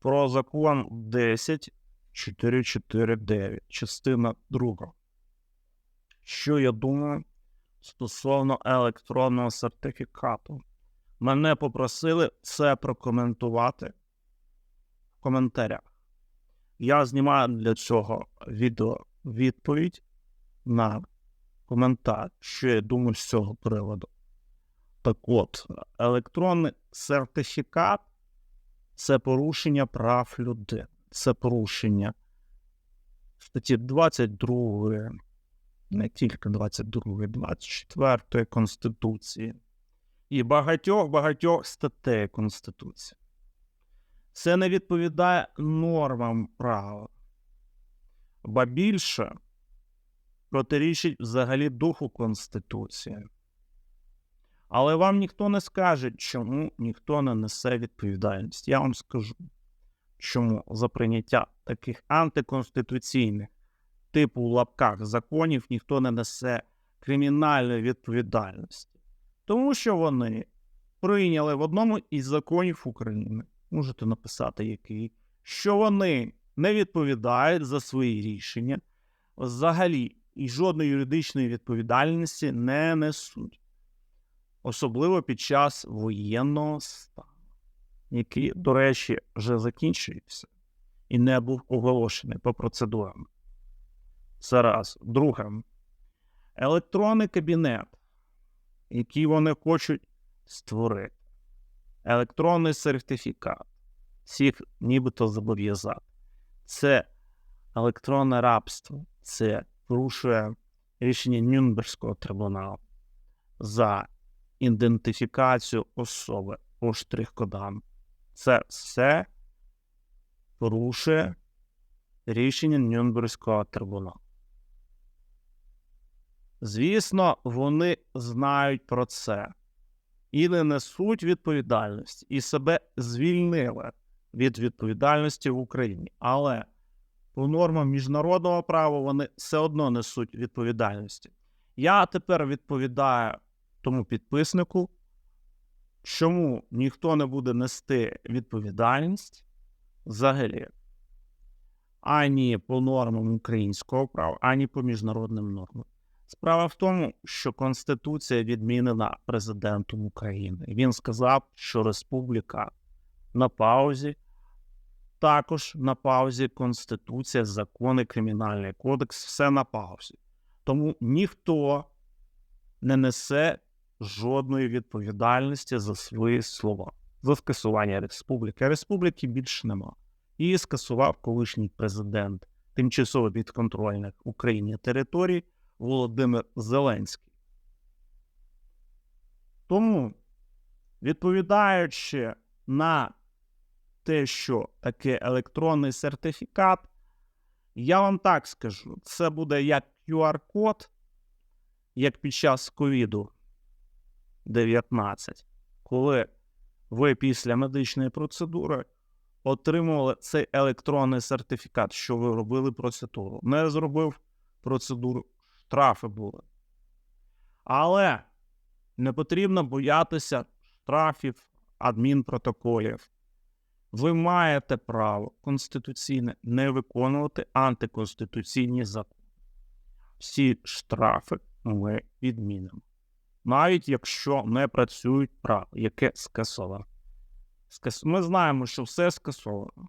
про закон 10449, частина 2. Що я думаю стосовно електронного сертифікату? Мене попросили це прокоментувати в коментарях. Я знімаю для цього відео відповідь на коментар, що я думаю з цього приводу. Так от, електронний сертифікат це порушення прав людини, це порушення статті 22, не тільки 22, 24 Конституції і багатьох-багатьох статей Конституції. Це не відповідає нормам права, ба більше протирічить взагалі духу Конституції. Але вам ніхто не скаже, чому ніхто не несе відповідальність. Я вам скажу, чому за прийняття таких антиконституційних типу в лапках законів ніхто не несе кримінальної відповідальності. Тому що вони прийняли в одному із законів України, можете написати який, що вони не відповідають за свої рішення взагалі і жодної юридичної відповідальності не несуть особливо під час воєнного стану, який, до речі, вже закінчується і не був оголошений по процедурам. Це раз. Друге, електронний кабінет, який вони хочуть створити, електронний сертифікат, всіх нібито зобов'язати. Це електронне рабство, це порушує рішення Нюнберзького трибуналу за ідентифікацію особи по штрих-кодам. Це все порушує рішення Нюнберзького трибуналу. Звісно, вони знають про це і не несуть відповідальності, і себе звільнили від відповідальності в Україні. Але по нормам міжнародного права вони все одно несуть відповідальності. Я тепер відповідаю тому підписнику, чому ніхто не буде нести відповідальність взагалі ані по нормам українського права, ані по міжнародним нормам. Справа в тому, що Конституція відмінена президентом України. Він сказав, що республіка на паузі, також на паузі Конституція, закони, Кримінальний кодекс, все на паузі. Тому ніхто не несе жодної відповідальності за свої слова, за скасування республіки. Республіки більше нема. Її скасував колишній президент тимчасово підконтрольних Україні територій Володимир Зеленський. Тому, відповідаючи на те, що таке електронний сертифікат, я вам так скажу: це буде як QR-код, як під час ковіду 19, коли ви після медичної процедури отримували цей електронний сертифікат, що ви робили процедуру. Не зробив процедуру, штрафи були. Але не потрібно боятися штрафів, адмінпротоколів. Ви маєте право конституційне не виконувати антиконституційні закони. Всі штрафи ми відмінимо навіть якщо не працюють право, яке скасовано. Ми знаємо, що все скасовано.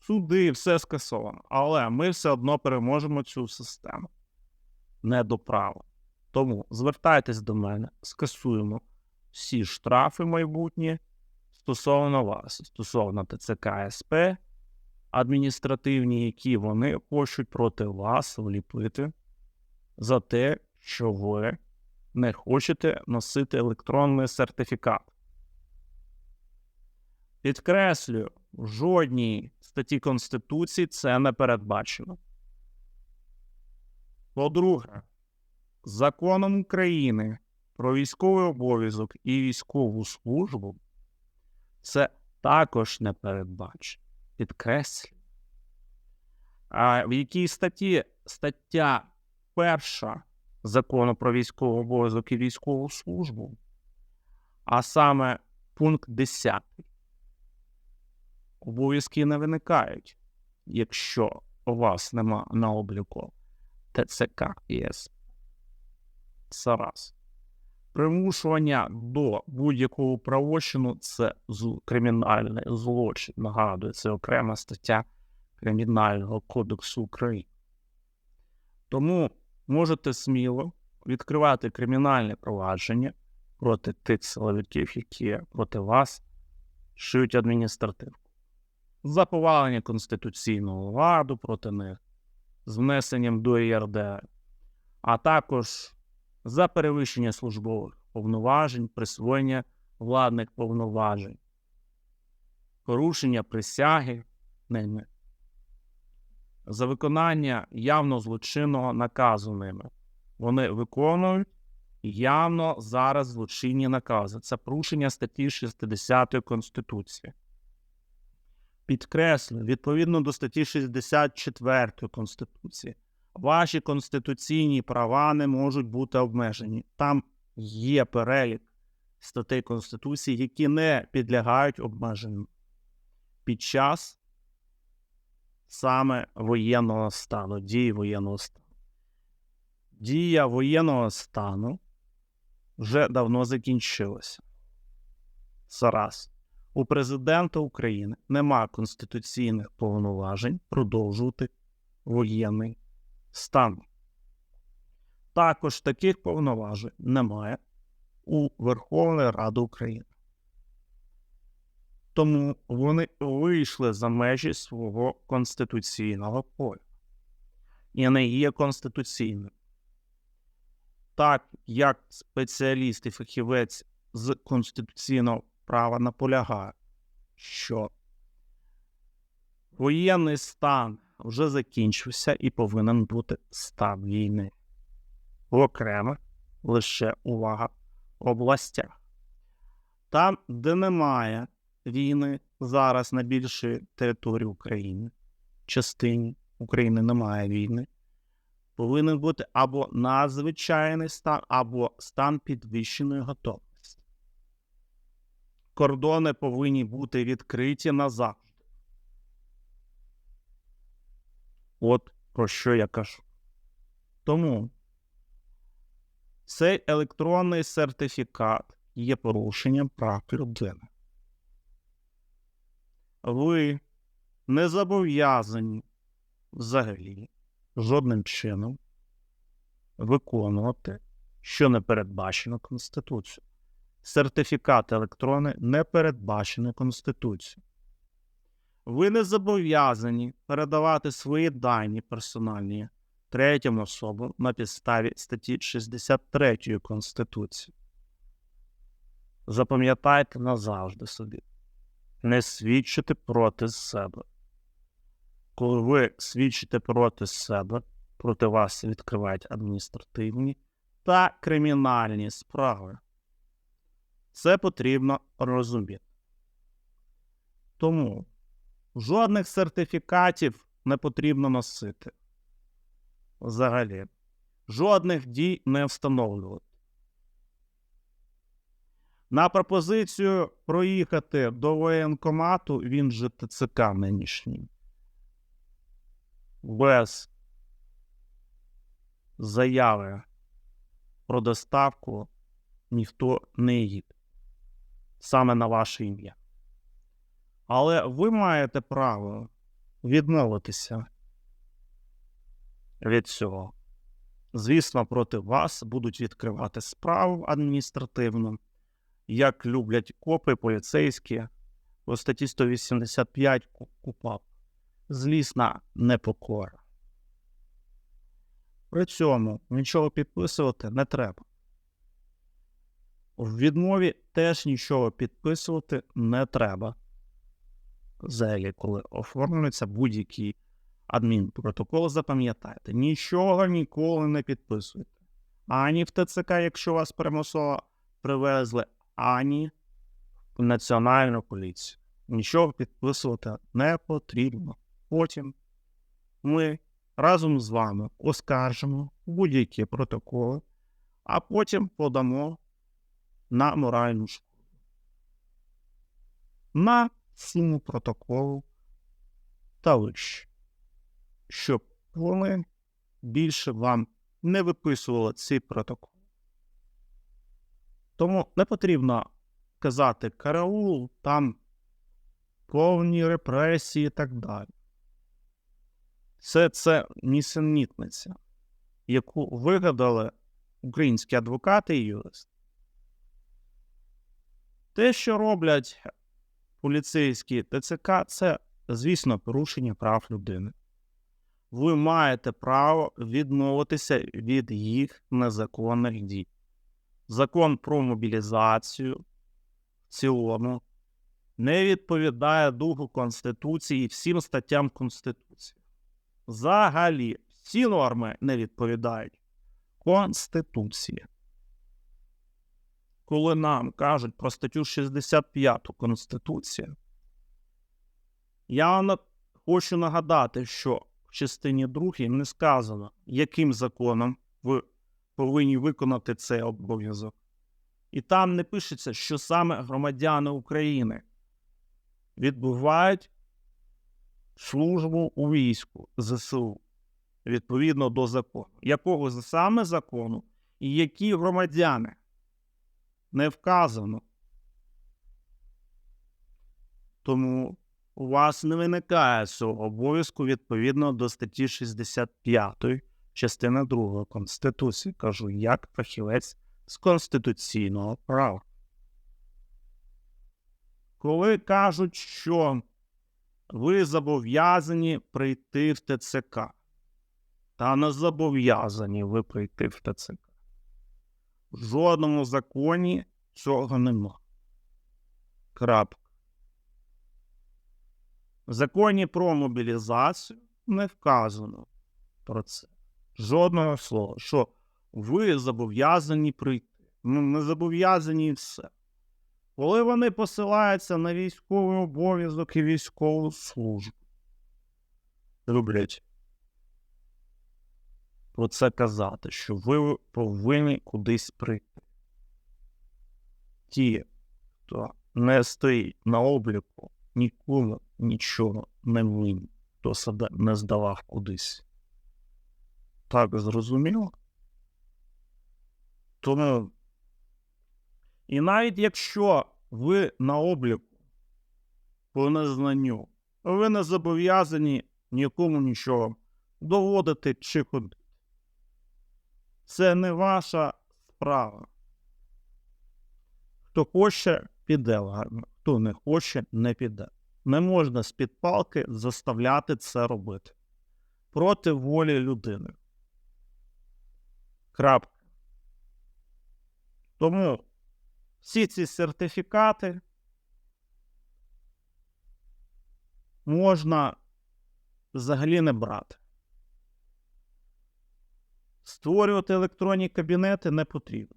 Суди, все скасовано. Але ми все одно переможемо цю систему не до права. Тому звертайтесь до мене, скасуємо всі штрафи майбутні стосовно вас, стосовно ТЦК СП, адміністративні, які вони хочуть проти вас вліпити за те, що ви не хочете носити електронний сертифікат. Підкреслюю, в жодній статті Конституції це не передбачено. По-друге, законом України про військовий обов'язок і військову службу це також не передбачено. Підкреслюю. А в якій статті стаття перша закону про військовий обов'язок і військову службу, а саме пункт 10. обов'язки не виникають, якщо у вас нема на обліку ТЦК СП. Це раз. Примушування до будь-якого правочину це кримінальний злочин. Нагадую, це окрема стаття Кримінального кодексу України. Тому можете сміло відкривати кримінальне провадження проти тих силовиків, які проти вас шиють адміністративку. За повалення конституційного ладу проти них, з внесенням до ЄРДР, а також за перевищення службових повноважень, присвоєння владних повноважень, порушення присяги ними, за виконання явно злочинного наказу ними. Вони виконують явно зараз злочинні накази. Це порушення статті 60 Конституції. Підкреслюю, відповідно до статті 64 Конституції, ваші конституційні права не можуть бути обмежені. Там є перелік статей Конституції, які не підлягають обмеженню під час саме воєнного стану, дії воєнного стану. Дія воєнного стану вже давно закінчилася. Це раз. У президента України нема конституційних повноважень продовжувати воєнний стан. Також таких повноважень немає у Верховної Ради України. Тому вони вийшли за межі свого конституційного поля і не є конституційним. Так як спеціаліст і фахівець з конституційного права наполягає, що воєнний стан вже закінчився і повинен бути стан війни в окремих лише увага областях. Там, де немає війни зараз на більшій території України, частині України немає війни, повинен бути або надзвичайний стан, або стан підвищеної готовності. Кордони повинні бути відкриті назавжди. От про що я кажу. Тому цей електронний сертифікат є порушенням прав людини. Ви не зобов'язані взагалі жодним чином виконувати, що не передбачено Конституцією. Сертифікат електронний не передбачений Конституцією. Ви не зобов'язані передавати свої дані персональні третім особам на підставі статті 63 Конституції. Запам'ятайте назавжди собі. Не свідчити проти себе. Коли ви свідчите проти себе, проти вас відкривають адміністративні та кримінальні справи. Це потрібно розуміти. Тому жодних сертифікатів не потрібно носити. Взагалі, жодних дій не встановлювати. На пропозицію проїхати до воєнкомату, він же ТЦК нинішній. Без заяви про доставку ніхто не їде. Саме на ваше ім'я. Але ви маєте право відмовитися від цього. Звісно, проти вас будуть відкривати справу адміністративну, як люблять копи, поліцейські по статті 185 Ку- КУПАП. Злісна непокора. При цьому нічого підписувати не треба. В відмові теж нічого підписувати не треба. Взагалі, коли оформлюється будь-який адмінпротокол, запам'ятайте, нічого ніколи не підписуйте. Ані в ТЦК, якщо вас примусово привезли, ані в Національну поліцію. Нічого підписувати не потрібно. Потім ми разом з вами оскаржимо будь-які протоколи, а потім подамо на моральну шкоду. На цінну протоколу та вище, щоб вони більше вам не виписували ці протоколи. Тому не потрібно казати караул, там повні репресії і так далі. Це це нісенітниця, яку вигадали українські адвокати і юристи. Те, що роблять поліцейські ТЦК, це, звісно, порушення прав людини. Ви маєте право відмовитися від їх незаконних дій. Закон про мобілізацію в цілому не відповідає духу Конституції і всім статтям Конституції. Взагалі, всі норми не відповідають Конституції. Коли нам кажуть про статтю 65 Конституції, я хочу нагадати, що в частині 2 не сказано, яким законом ви повинні виконати цей обов'язок. І там не пишеться, що саме громадяни України відбувають службу у війську ЗСУ відповідно до закону. Якого саме закону і які громадяни не вказано. Тому у вас не виникає цього обов'язку відповідно до статті 65 частини 2 Конституції. Кажу, як фахівець з конституційного права. Коли кажуть, що ви зобов'язані прийти в ТЦК, та не зобов'язані ви прийти в ТЦК. В жодному законі цього нема. Крапка. В законі про мобілізацію не вказано про це. Жодного слова, що ви зобов'язані прийти. Ну, не зобов'язані і все. Коли вони посилаються на військовий обов'язок і військову службу, люблять про це казати, що ви повинні кудись прийти. Ті, хто не стоїть на обліку, нікому нічого не винен, хто себе не здавав кудись. Так зрозуміло? Тому, і навіть якщо ви на обліку по незнанню, ви не зобов'язані нікому нічого доводити чи ходити. Це не ваша справа. Хто хоче, піде армію, хто не хоче, не піде. Не можна з-під палки заставляти це робити проти волі людини. Крапка. Тому всі ці сертифікати можна взагалі не брати. Створювати електронні кабінети не потрібно.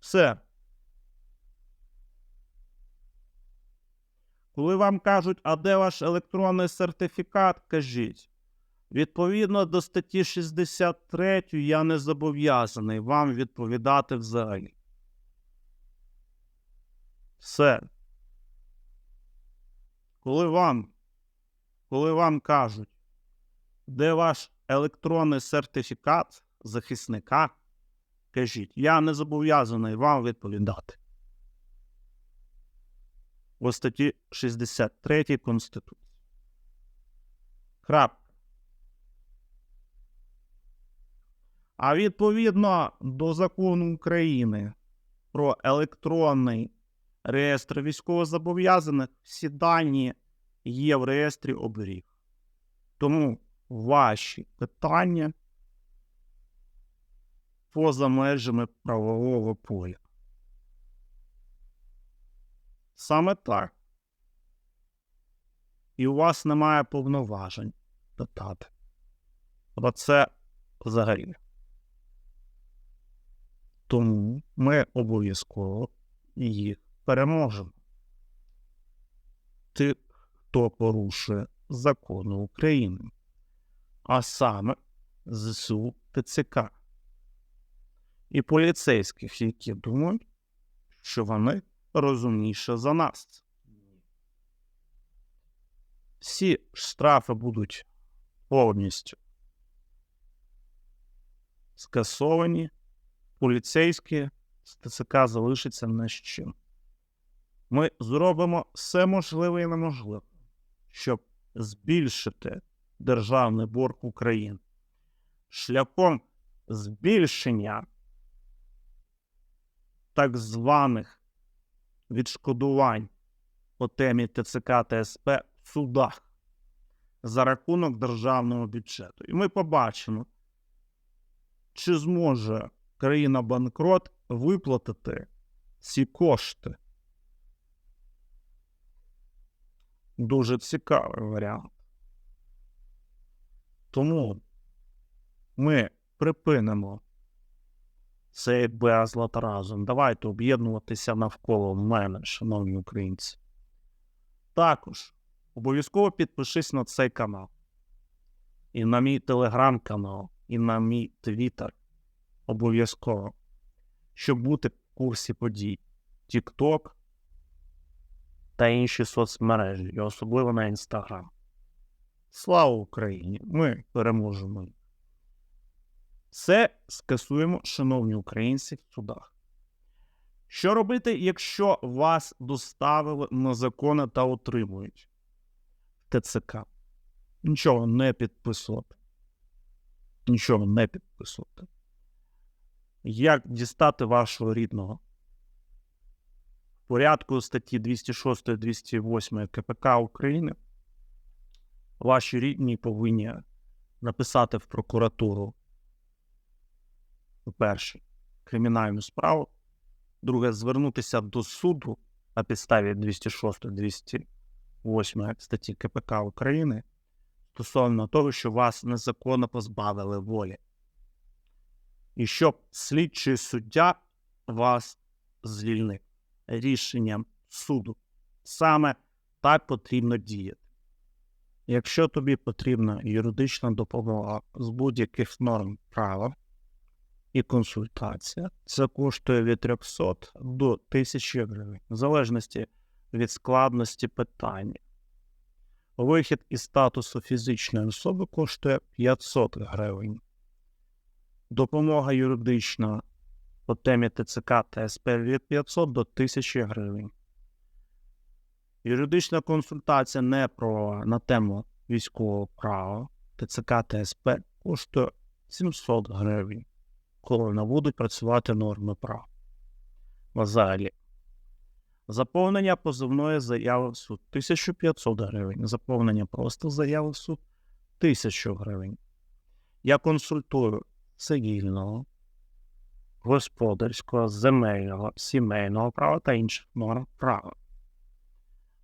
Все. Коли вам кажуть, а де ваш електронний сертифікат, кажіть. Відповідно до статті 63 я не зобов'язаний вам відповідати взагалі. Все. Коли вам, коли вам кажуть, де ваш електронний сертифікат захисника, кажіть, я не зобов'язаний вам відповідати. У статті 63 Конституції. Крапка. А відповідно до закону України про електронний реєстр військовозобов'язаних, всі дані є в реєстрі оберіг. Тому ваші питання поза межами правового поля. Саме так. І у вас немає повноважень питати. Про це взагалі. Тому ми обов'язково їх переможемо. Тих, хто порушує закони України, а саме ЗСУ ТЦК і поліцейських, які думають, що вони розумніше за нас. Всі штрафи будуть повністю скасовані, поліцейські з ТЦК залишиться не з чим. Ми зробимо все можливе і неможливе, щоб збільшити державний борг України шляхом збільшення так званих відшкодувань по темі ТЦК та СП в судах за рахунок державного бюджету. І ми побачимо, чи зможе країна банкрот виплатити ці кошти. Дуже цікавий варіант. Тому ми припинимо цей безлад разом. Давайте об'єднуватися навколо мене, шановні українці. Також обов'язково підпишись на цей канал. І на мій телеграм-канал, і на мій твіттер. Обов'язково. Щоб бути в курсі подій. TikTok та інші соцмережі, і особливо на Інстаграм. Слава Україні! Ми переможемо. Це скасуємо, шановні українці, в судах. Що робити, якщо вас доставили незаконно та отримують ТЦК? Нічого не підписувати. Нічого не підписувати. Як дістати вашого рідного? В порядку статті 206-208 КПК України ваші рідні повинні написати в прокуратуру по-перше, кримінальну справу, друге, звернутися до суду на підставі 206-208 статті КПК України стосовно того, що вас незаконно позбавили волі. І щоб слідчий суддя вас звільнив рішенням суду. Саме так потрібно діяти. Якщо тобі потрібна юридична допомога з будь-яких норм права, і консультація. Це коштує від 300 до 1000 гривень, в залежності від складності питання. Вихід із статусу фізичної особи коштує 500 гривень. Допомога юридична по темі ТЦК та СП від 500 до 1000 гривень. Юридична консультація не про на тему військового права ТЦК та СП коштує 700 гривень коли не будуть працювати норми прав. Взагалі. Заповнення позовної заяви в суд 1500 гривень. Заповнення просто заяви в суд 1000 гривень. Я консультую цивільного, господарського, земельного, сімейного права та інших норм права.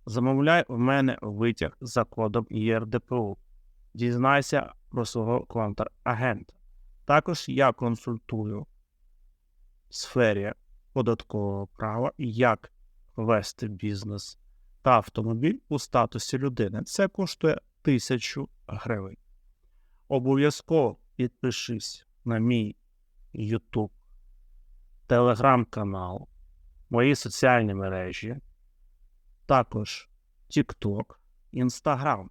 Замовляй в мене витяг за кодом ЄРДПУ. Дізнайся про свого контрагента. Також я консультую в сфері податкового права, як вести бізнес та автомобіль у статусі людини. Це коштує тисячу гривень. Обов'язково підпишись на мій YouTube, телеграм-канал, мої соціальні мережі, також TikTok, Instagram.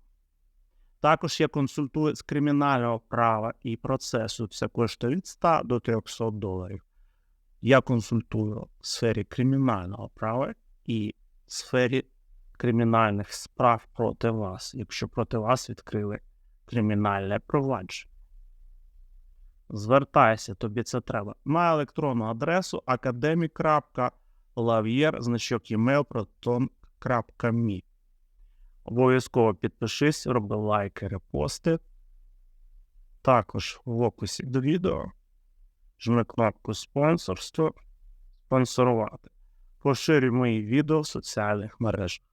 Також я консультую з кримінального права і процесу. Це коштує від 100 до 300 доларів. Я консультую в сфері кримінального права і в сфері кримінальних справ проти вас, якщо проти вас відкрили кримінальне провадження. Звертайся, тобі це треба. На електронну адресу academic.lavier, значок email proton.me. Обов'язково підпишись, роби лайки, репости. Також в описі до відео жми кнопку спонсорство, спонсорувати. Поширюй мої відео в соціальних мережах.